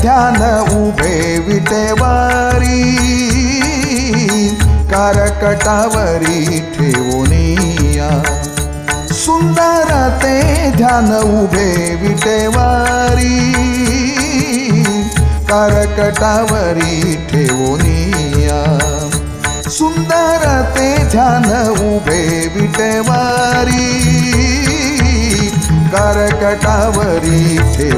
ध्यान उभे विटेवारी, कारकटावरी ठेवनिया। सुंदर ते ध्यान उभे विटेवारी, कारकटावरी ठेवनिया। सुंदर ते ध्यान उभे विटेवारी, कारकटावरी ठेव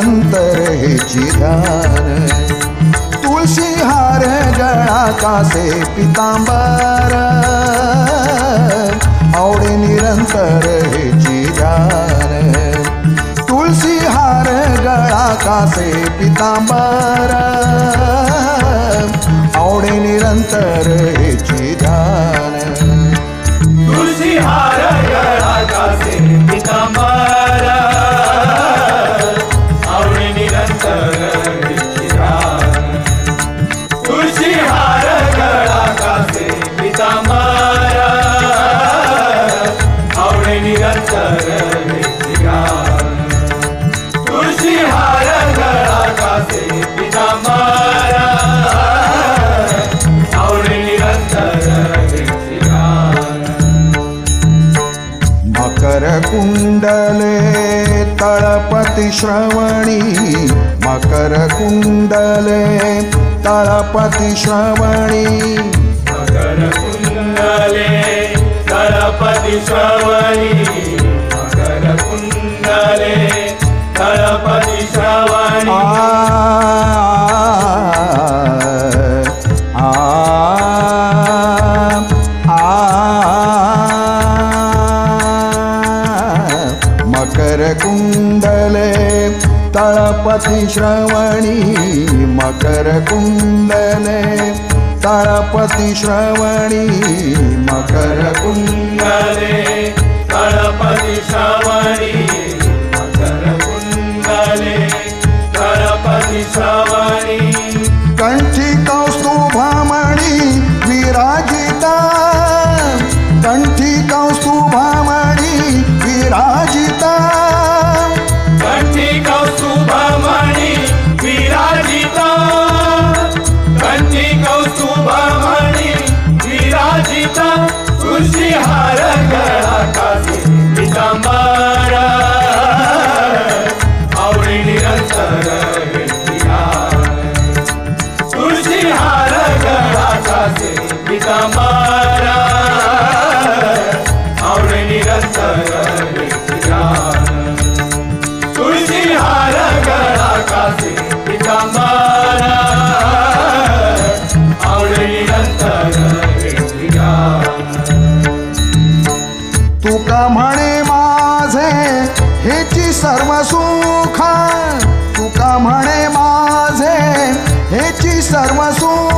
अंतर हे चिधान तुळशी हार गळा कासे पितांबर। आवडे निरंतर हे चिधान तुळशी हार गळा कासे पितांबर। आवडे निरंतर तळपती श्रवणी मकर कुंडले तळपती श्रवणी. मकर कुंडले तळपती श्रवणी. मकर कुंडले तळपती श्रवणी मकर कुंडले तळपती श्रवणी मकर कुंड Hechizar o azul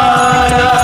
મારા